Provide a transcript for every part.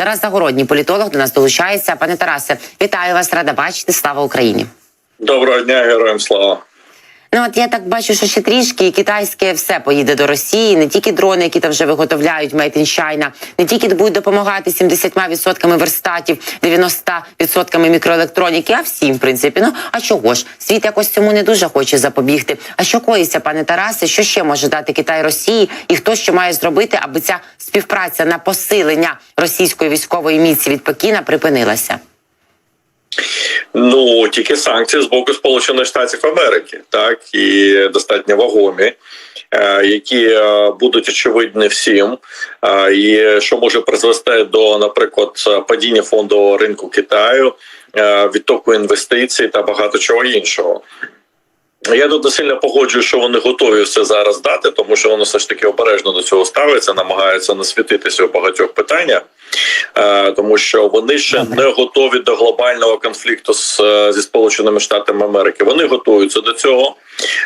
Тарас Загородній, політолог, до нас долучається. Пане Тарасе, вітаю вас, рада бачити. Слава Україні. Доброго дня, героям слава. Ну от я так бачу, що ще трішки і китайське все поїде до Росії. Не тільки дрони, які там вже виготовляють Made in China, не тільки будуть допомагати 70% верстатів, 90% мікроелектроніки, а всім, в принципі. Ну а чого ж? Світ якось цьому не дуже хоче запобігти. А що коїться, пане Тарасе? Що ще може дати Китай Росії? І хто що має зробити, аби ця співпраця на посилення російської військової міці від Пекіна припинилася? Ну тільки санкції з боку Сполучених Штатів Америки, так і достатньо вагомі, е, які е, будуть очевидні всім, е, і що може призвести до, наприклад, падіння фондового ринку Китаю, відтоку інвестицій та багато чого іншого. Я тут не сильно погоджую, що вони готові все зараз дати, тому що вони все ж таки обережно до цього ставляться, намагаються насвітитися у багатьох питаннях, е, тому що вони ще не готові до глобального конфлікту з е, зі Сполученими Штатами Америки. Вони готуються до цього,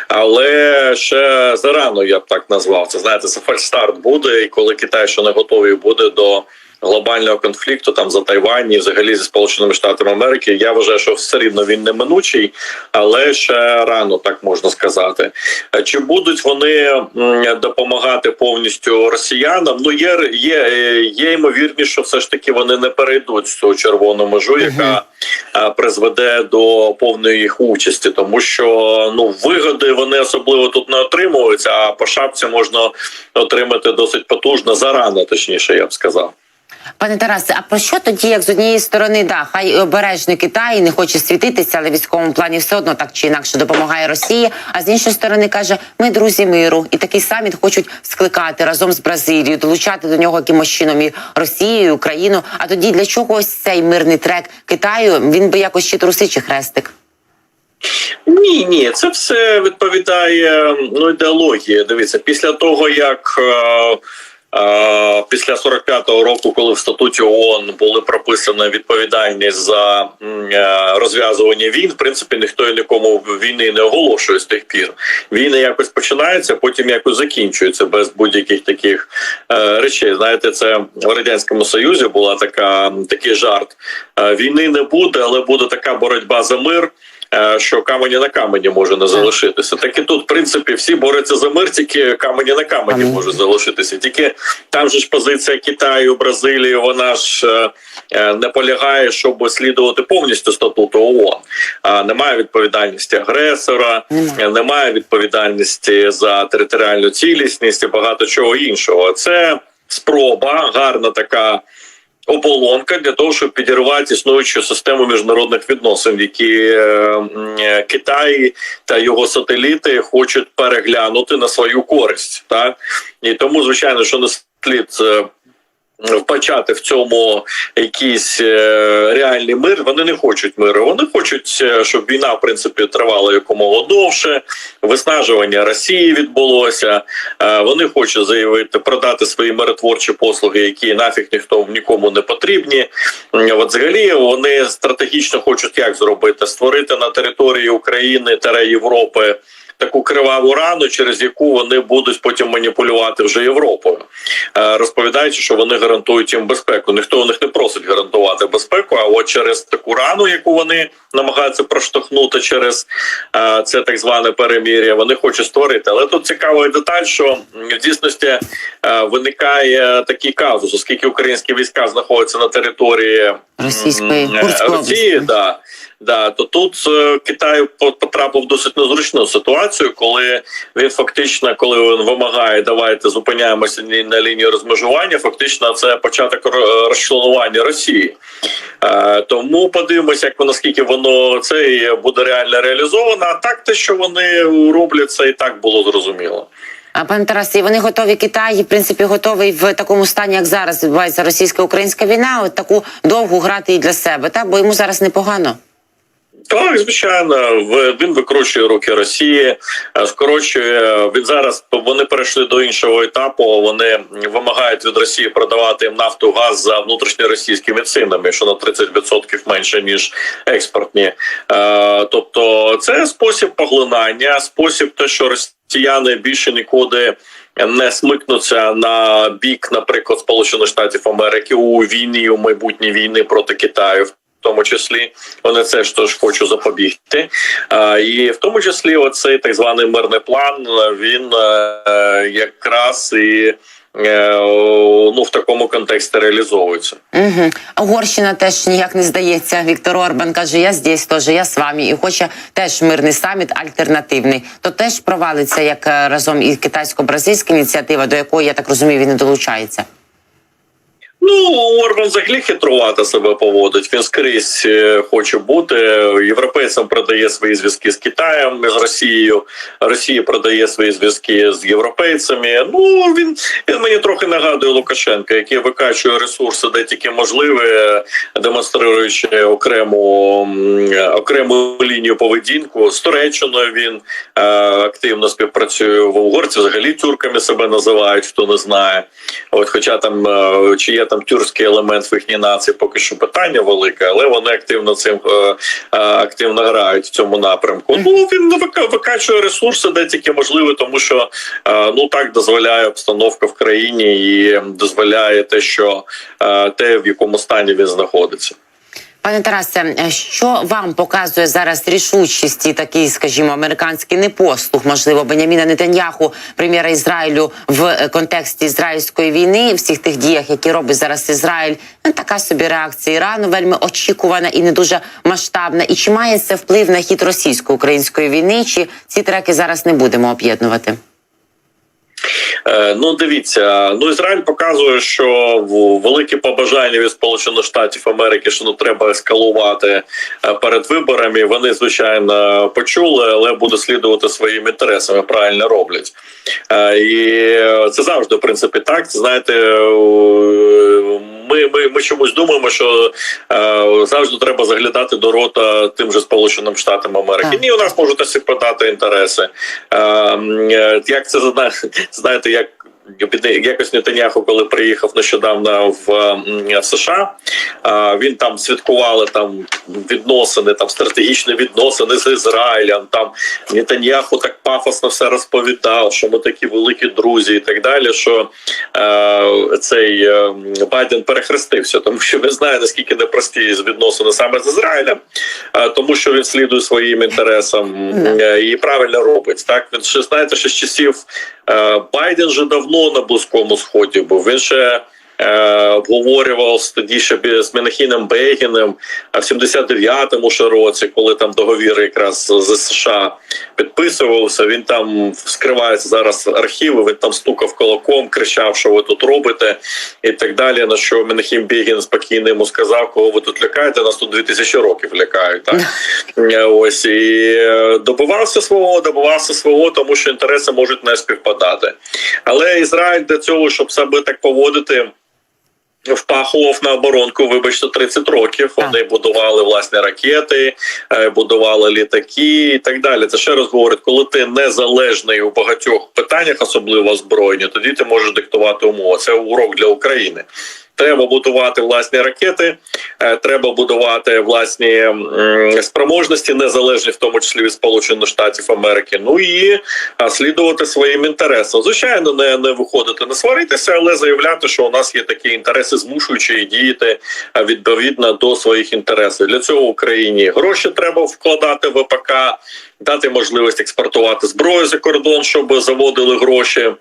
але ще зарано я б так назвав. Це знаєте, це фальстарт буде, і коли Китай ще не готовий буде до. Глобального конфлікту там за Тайвань і взагалі зі сполученими штатами Америки. Я вважаю, що все рівно він неминучий, але ще рано так можна сказати. Е, Чи будуть вони допомагати повністю росіянам? Ну є є, е, є ймовірність, що все ж таки вони не перейдуть цю червону межу, яка е, призведе до повної їх участі, тому що ну вигоди вони особливо тут не отримуються. А по шапці можна отримати досить потужно зарано, точніше, я б сказав. Пане Тарасе, а про що тоді, як з однієї сторони, да, хай обережний Китай не хоче світитися, але в військовому плані все одно так чи інакше допомагає Росії. А з іншої сторони каже, ми друзі миру, і такий саміт хочуть скликати разом з Бразилією, долучати до нього якимось чином і Росію, і Україну. А тоді для чого ось цей мирний трек Китаю? Він би якось чи труси, чи хрестик. Ні, ні, це все відповідає ну ідеології. Дивіться, після того як. Е, Після 45-го року, коли в статуті ООН були прописані відповідальність за е, розв'язування війн, в принципі, ніхто і нікому війни не оголошує з тих пір. Війни якось починаються, потім якось закінчуються без будь-яких таких е, речей. Знаєте, це в радянському союзі була така такий жарт: Е, війни не буде, але буде така боротьба за мир. Е, Що камені на камені може не залишитися. Так і тут, в принципі, всі борються за мир, тільки камені на камені Амінь. можуть залишитися. Тільки там же ж позиція Китаю, Бразилії, вона ж е, е, не полягає, щоб слідувати повністю статуту ООН. Немає відповідальності агресора, е, немає відповідальності за територіальну цілісність і багато чого іншого. Це спроба, гарна така. Оболонка для того, щоб підірвати існуючу систему міжнародних відносин, які е, е, Китай та його сателіти хочуть переглянути на свою користь, так і тому, звичайно, що не слід. Вбачати в цьому якийсь е, реальний мир. Вони не хочуть миру. Вони хочуть, е, щоб війна в принципі тривала якомога довше. Виснажування Росії відбулося. Е, вони хочуть заявити продати свої миротворчі послуги, які нафіг ніхто нікому не потрібні. От взагалі вони стратегічно хочуть як зробити створити на території України та Європи. Таку криваву рану, через яку вони будуть потім маніпулювати вже Європою, Е, розповідаючи, що вони гарантують їм безпеку. Ніхто у них не просить гарантувати безпеку. А от через таку рану, яку вони намагаються проштовхнути через е, це так зване перемір'я, вони хочуть створити. Але тут цікава деталь, що в дійсності е, виникає такий казус, оскільки українські війська знаходяться на території Російської Росії, да. Да, то тут Китай по- потрапив в досить незручну ситуацію, коли він фактично, коли він вимагає, давайте зупиняємося на лінії розмежування. Фактично, це початок ро- розчленування Росії. Е, тому подивимося, як наскільки воно це буде реально реалізовано. А так, те, що вони роблять, це і так було зрозуміло. А пане Тарасе, і вони готові Китай, в принципі, готовий в такому стані, як зараз відбувається російсько-українська війна, от таку довгу грати і для себе, так бо йому зараз непогано. Так, звичайно, він викручує руки Росії, е, скорочує. Він зараз вони перейшли до іншого етапу. Вони вимагають від Росії продавати їм нафту газ за внутрішньоросійськими цінами, що на 30% менше ніж експортні. Е, Тобто, це спосіб поглинання, спосіб те, що росіяни більше нікуди не смикнуться на бік, наприклад, Сполучених Штатів Америки у війні, у майбутній війни проти Китаю. Тому числі вони це ж теж хочуть запобігти, і в тому числі оцей так званий мирний план він е, якраз і е, ну в такому контексті реалізовується. Угу. Угорщина теж ніяк не здається. Віктор Орбан каже: Я здесь теж, я з вами, і хоче теж мирний саміт альтернативний. То теж провалиться як е, разом і китайсько-бразильська ініціатива, до якої я так розумію, він не долучається. Ну, Орбан взагалі хитрувати себе поводить. Він скрізь е, хоче бути. Європейцям продає свої зв'язки з Китаєм, з Росією. Росія продає свої зв'язки з європейцями. Ну він, він мені трохи нагадує Лукашенка, який викачує ресурси, де тільки можливе, демонструючи окрему окрему лінію поведінку. З Туреччиною він е, активно співпрацює в угорці. Взагалі тюрками себе називають, хто не знає. От, хоча там е, чи є там тюркський елемент в їхній нації, поки що питання велике, але вони активно цим е, е, активно грають в цьому напрямку. Ну він вика- викачує ресурси, де тільки можливо, тому що е, ну так дозволяє обстановка в країні і дозволяє те, що те, в якому стані він знаходиться. Пане Тарасе, е, що вам показує зараз рішучість і такий, скажімо, американський непослух, можливо, Беняміна Нетаньяху, прем'єра Ізраїлю в е, контексті ізраїльської війни, всіх тих діях, які робить зараз Ізраїль, Ну, така собі реакція Ірану, вельми очікувана і не дуже масштабна. І чи має це вплив на хід російсько-української війни? Чи ці треки зараз не будемо об'єднувати? Е, Ну, дивіться, ну Ізраїль показує, що в- велике побажання від Сполучених Штатів Америки, що ну треба ескалувати е, перед виборами. Вони звичайно почули, але буде слідувати своїм інтересам. Правильно роблять. Е, І це завжди в принципі так. Знаєте, ми, ми, ми чомусь думаємо, що е, завжди треба заглядати до рота тим же Сполученим Штатам Америки. Ні, у нас можуть спитати інтереси. Е, м, е, Як це знаєте, як. Якось Нетаньяху, коли приїхав нещодавно в, США, він там святкували там відносини, там стратегічні відносини з Ізраїлем. Там Нетаньяху так пафосно все розповідав, що ми такі великі друзі, і так далі. Що е, цей е, Байден перехрестився, тому що він знає наскільки непрості відносини саме з Ізраїлем, е, тому що він слідує своїм інтересам е, і правильно робить. Так він ще знаєте, що з часів Байден вже давно на близькому сході був. Він ще. Е, Обговорював тоді ще з Менахіном Бегіним а в 79-му ще році, коли там договір якраз з США підписувався. Він там скривається зараз архіви. Він там стукав кулаком, кричав, що ви тут робите, і так далі. На що Менахім Бегін спокійно йому сказав, кого ви тут лякаєте? Нас тут 2000 років лякають. Так Е, ось і е, добивався свого, добивався свого, тому що інтереси можуть не співпадати. Але Ізраїль для цього, щоб себе так поводити. Впахував на оборонку, вибачте, 30 років. Так. Вони будували власні ракети, е, будували літаки і так далі. Це ще раз говорить, коли ти незалежний у багатьох питаннях, особливо збройні, тоді ти можеш диктувати умови. Це урок для України. Треба будувати власні ракети, е, треба будувати власні спроможності, незалежні в тому числі від Сполучених Штатів Америки. Ну і слідувати своїм інтересам. Звичайно, не, не виходити, не сваритися, але заявляти, що у нас є такі інтереси, змушуючи діяти відповідно до своїх інтересів. Для цього Україні гроші треба вкладати в ВПК, дати можливість експортувати зброю за кордон, щоб заводили гроші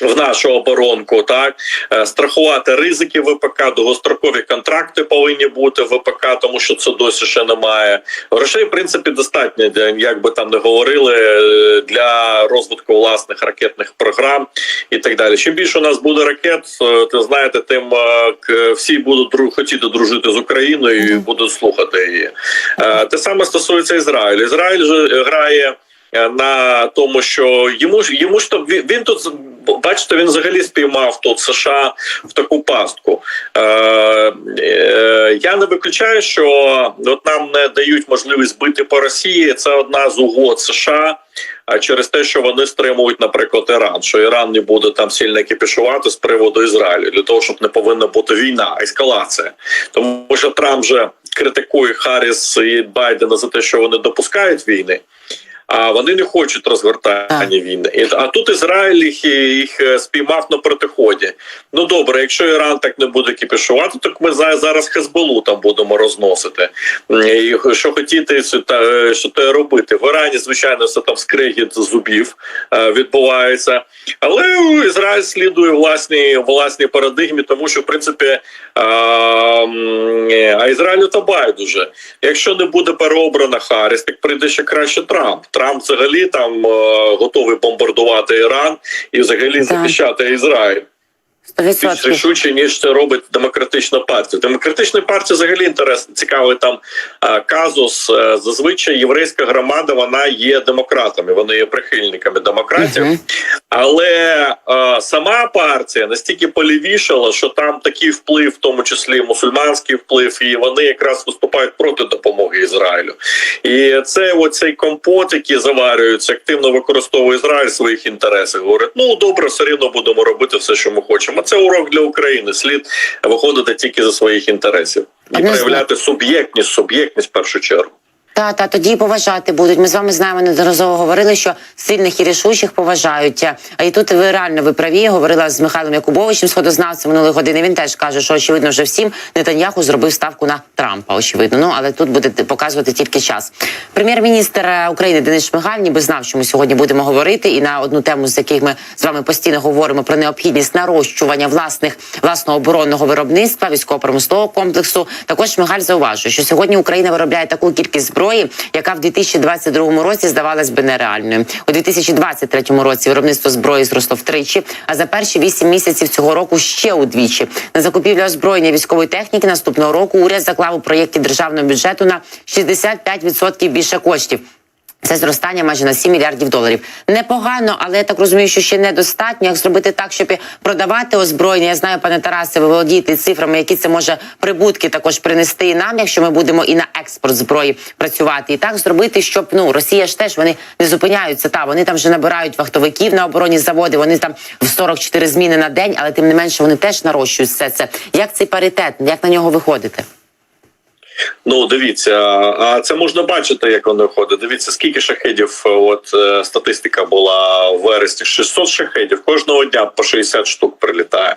в нашу оборонку, так Е, страхувати ризики ВПК, довгострокові контракти повинні бути в ВПК, тому що це досі ще немає. Грошей, в принципі, достатньо, для- як би там не говорили, е, для розвитку власних ракетних програм і так далі. Чим більше у нас буде ракет, е, то знаєте, тим всі будуть хотіти дружити з Україною і будуть слухати її. Те саме стосується Ізраїлю. Ізраїль же грає. На тому, що йому ж йому ж то він, він тут бачите, він взагалі спіймав тут США в таку пастку. Е, е, я не виключаю, що от нам не дають можливість бити по Росії. Це одна з угод США. А через те, що вони стримують, наприклад, Іран, що Іран не буде там сильно кипішувати з приводу Ізраїлю для того, щоб не повинна бути війна, ескалація, тому що Трамп же критикує Харріс і Байдена за те, що вони допускають війни. А вони не хочуть розгортання війни. А тут Ізраїль їх, їх е, спіймав на протиході. Ну добре, якщо Іран так не буде кіпішувати, так ми за- зараз Хезболу там будемо розносити. І що хотіти, що те робити. В Ірані, звичайно, все там скрегіт зубів е, відбувається, але Ізраїль слідує власній власній парадигмі, тому що в принципі а, м, а Ізраїлю та байдуже. Якщо не буде переобрана Харріс, так прийде ще краще Трамп. Трамп взагалі там е, готовий бомбардувати Іран і взагалі захищати Ізраїль більш рішуче, ніж це робить демократична партія. Демократична партія взагалі інтересно цікавий там а, казус. Зазвичай єврейська громада вона є демократами, вони є прихильниками демократів. Мгм. Але е, сама партія настільки полівішала, що там такий вплив, в тому числі мусульманський вплив, і вони якраз виступають проти допомоги Ізраїлю. І це оцей компот, який заварюється, активно використовує Ізраїль в своїх інтересах. Говорить, ну добре, все рівно будемо робити все, що ми хочемо. Це урок для України. Слід виходити тільки за своїх інтересів і проявляти суб'єктність, суб'єктність в першу чергу. Та та тоді поважати будуть. Ми з вами знаємо неодноразово говорили, що сильних і рішучих поважають. А і тут ви реально ви праві. Я говорила з Михайлом Якубовичем, сходознавцем минулої години. Він теж каже, що очевидно вже всім Нетаньяху зробив ставку на Трампа. Очевидно, ну але тут буде показувати тільки час. Прем'єр-міністр е, України Денис Шмигаль ніби знав, що ми сьогодні будемо говорити, і на одну тему, з яких ми з вами постійно говоримо про необхідність нарощування власних власного оборонного виробництва військово-промислового комплексу. Також Шмигаль зауважує, що сьогодні Україна виробляє таку кількість зброї, яка в 2022 році здавалась би нереальною. У 2023 році виробництво зброї зросло втричі, а за перші вісім місяців цього року ще удвічі. На закупівлю озброєння військової техніки наступного року уряд заклав у проєкті державного бюджету на 65% більше коштів. Це зростання майже на 7 мільярдів доларів. Непогано, але я так розумію, що ще недостатньо. Як зробити так, щоб продавати озброєння? Я знаю, пане Тарасе, ви володієте цифрами, які це може прибутки також принести і нам, якщо ми будемо і на експорт зброї працювати, і так зробити, щоб ну Росія ж теж вони не зупиняються. Та вони там вже набирають вахтовиків на оборонні заводи. Вони там в 44 зміни на день, але тим не менше вони теж нарощують все це. Як цей паритет? Як на нього виходити? Ну, дивіться, а це можна бачити, як воно ходить. Дивіться, скільки шахедів. От е, статистика була в вересні. 600 шахедів кожного дня по 60 штук прилітає.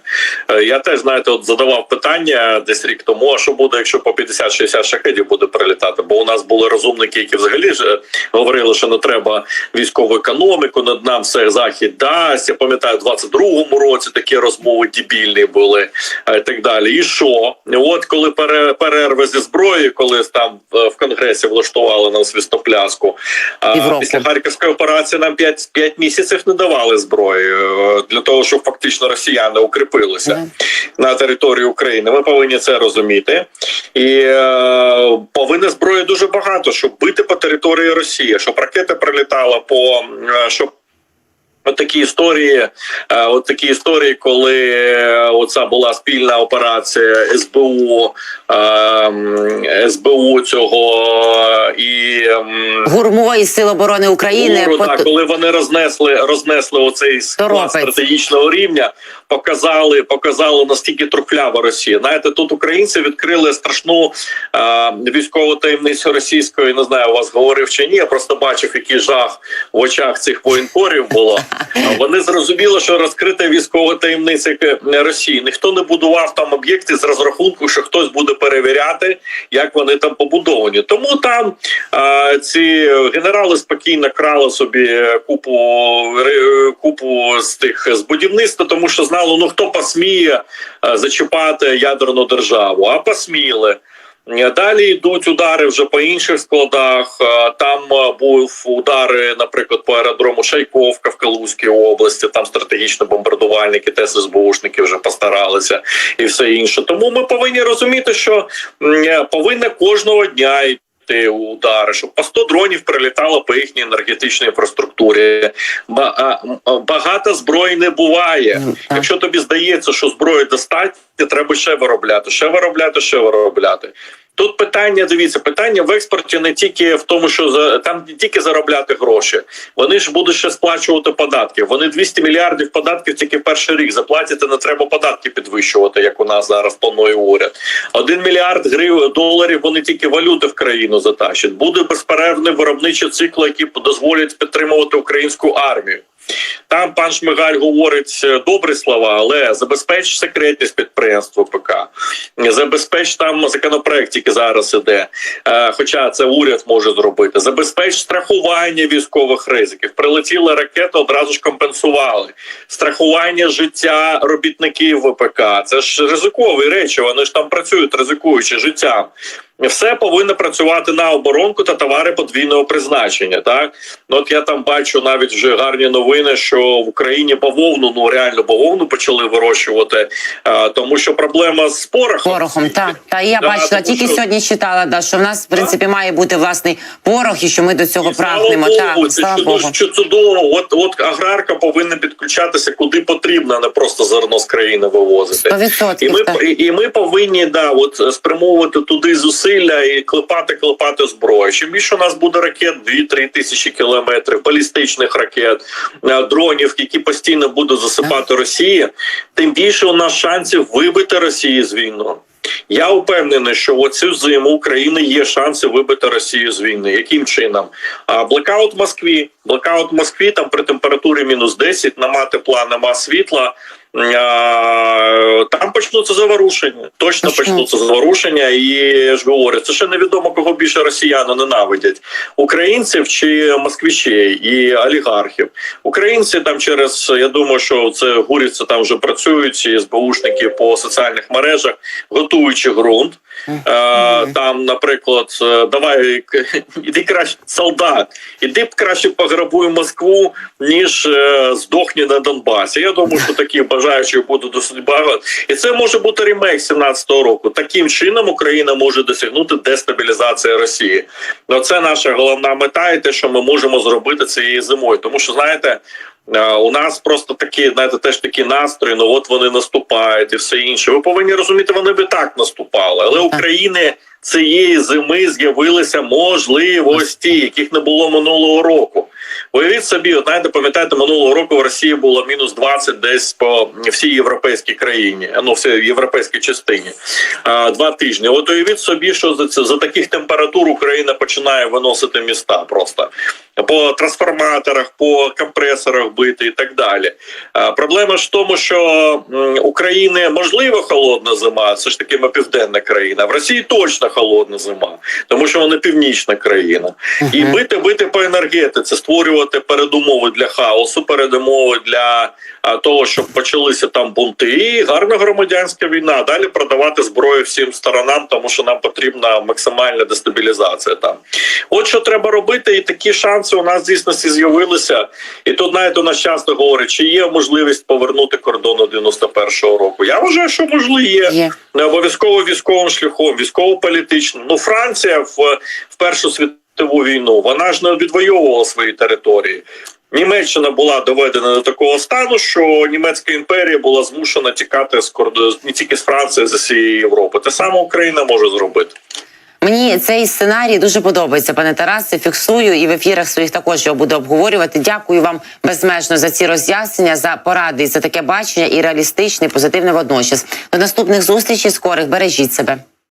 Е, Я теж знаєте, от задавав питання десь рік тому. А що буде, якщо по 50-60 шахедів буде прилітати? Бо у нас були розумники, які взагалі ж е, говорили, що не треба військову економіку. Над нам все захід дасть. Я пам'ятаю, в 22-му році такі розмови дебільні були е, і так далі. І що? От коли пере- перерви зі зброї, коли там е, в конгресі влаштували нам свістопляску, а після харківської операції нам 5, 5 місяців не давали зброї е, для того, щоб фактично росіяни укріпилися Мгм. на території України. Ми повинні це розуміти, і е, повинна зброї дуже багато, щоб бити по території Росії, щоб ракети прилітали по е, щоб. От такі історії, е, от такі історії, коли е, оця була спільна операція СБУ, е, СБУ цього і м, Гурмо із Сил оборони України Гуру, по- да, коли вони рознесли, рознесли оцей склад стратегічного рівня, показали, показали настільки трухлява Росія. Знаєте, тут українці відкрили страшну е, військову таємницю російської. Не знаю, у вас говорив чи ні. Я просто бачив, який жах в очах цих воєнкорів було. Вони зрозуміли, що розкрита військова таємниця Росії. Ніхто не будував там об'єкти з розрахунку, що хтось буде перевіряти, як вони там побудовані. Тому там ці генерали спокійно крали собі купу купу з тих з будівництва, тому що знали, ну хто посміє е, зачіпати ядерну державу, а посміли. Далі йдуть удари вже по інших складах. Е, Там е, був удари, наприклад, по аеродрому Шайковка в Калузькій області. Там стратегічні бомбардувальники, ТЕС СБУшники вже постаралися і все інше. Тому ми повинні розуміти, що повинна кожного дня йти удари, щоб по 100 дронів прилітало по їхній енергетичній інфраструктурі. Багато зброї не буває. Ну, так. Якщо тобі здається, що зброї достатньо, треба ще виробляти, ще виробляти, ще виробляти. Тут питання, дивіться, питання в експорті не тільки в тому, що за там не тільки заробляти гроші. Вони ж будуть ще сплачувати податки. Вони 200 мільярдів податків тільки перший рік заплатять, не треба податки підвищувати, як у нас зараз планує уряд. Один мільярд гривень доларів вони тільки валюти в країну затащать. Буде безперервний виробничий цикл, які дозволять підтримувати українську армію. Там пан Шмигаль говорить е, добрі слова, але забезпеч секретність підприємства ПК, забезпеч там законопроект, який зараз іде. Е, хоча це уряд може зробити. Забезпеч страхування військових ризиків. Прилетіла ракета, одразу ж компенсували. Страхування життя робітників ВПК. Це ж ризикові речі. Вони ж там працюють, ризикуючи життям. Все повинно працювати на оборонку та товари подвійного призначення. Так ну от я там бачу навіть вже гарні новини, що в Україні бавовну, ну реально бавовну почали вирощувати, а, тому що проблема з порохом. Порохом, так. Та я Да, бачила, тому тільки що- сьогодні читала, да, що в нас, в принципі, має бути власний порох і що ми до цього І слава прагнемо. Богу, Так, це слава Богу. що чудово. От от аграрка повинна підключатися куди потрібно, а не просто зерно з країни вивозити. Сто І ми так. і, і ми повинні да от спрямовувати туди зусилля і клепати, клепати зброю. Чим більше у нас буде ракет, 2-3 тисячі кілометрів, балістичних ракет, е, дронів, які постійно будуть засипати Росії, тим більше у нас шансів вибити Росію з війну. Я впевнений, що оцю зиму України є шанси вибити Росію з війни. Яким чином? А блекаут в Москві. Блекаут в Москві там при температурі мінус 10, нема тепла, нема світла. Почнуться заворушення. Точно Почнуться. почнуться заворушення, і я ж говорю, це ще невідомо, кого більше росіяни ненавидять: українців чи москвичей і олігархів. Українці там через я думаю, що це гурівці там вже працюють, і СБУшники по соціальних мережах, готуючи ґрунт. Е, Там, наприклад, е, давай іди краще солдат, іди б краще пограбуй Москву, ніж е, здохні на Донбасі. Я думаю, що такі бажаючих буде досить багато. І це може бути ремейк 17-го року. Таким чином Україна може досягнути дестабілізації Росії. Ну, це наша головна мета, і те, що ми можемо зробити цією зимою. Тому що знаєте. Е, У нас просто такі, знаєте, теж такі настрої. Ну от вони наступають і все інше. Ви повинні розуміти, вони би так наступали, але України цієї зими з'явилися можливості, яких не було минулого року. Уявіть собі, от знаєте, пам'ятаєте, минулого року в Росії було мінус 20 десь по всій європейській країні, ну всій європейській частині. А, два тижні. От уявіть собі, що за це за таких температур Україна починає виносити міста просто по трансформаторах, по компресорах бити і так далі. Проблема ж в тому, що України можливо холодна зима, це ж таки ми південна країна. В Росії точно холодна зима, тому що вона північна країна. І бити бити по енергетиці, створювати передумови для хаосу, передумови для того, щоб почалися там бунти, і гарна громадянська війна. Далі продавати зброю всім сторонам, тому що нам потрібна максимальна дестабілізація. Там от що треба робити, і такі шанси у нас дійсності з'явилися. І тут навіть у нас часто говорять, чи є можливість повернути кордону 91-го року. Я вважаю, що можливо є. Є. Не обов'язково військовим шляхом, військово-політичним. Ну, Франція в, в Першу світову війну вона ж не відвоювала свої території. Німеччина була доведена до такого стану, що німецька імперія була змушена тікати з кордону не тільки з Франції, з усієї Європи. Те саме Україна може зробити. Мені цей сценарій дуже подобається, пане Тарасе. Фіксую і в ефірах своїх також його буду обговорювати. Дякую вам безмежно за ці роз'яснення, за поради, за таке бачення і реалістичне, позитивне водночас. До наступних зустрічей. Скорих бережіть себе.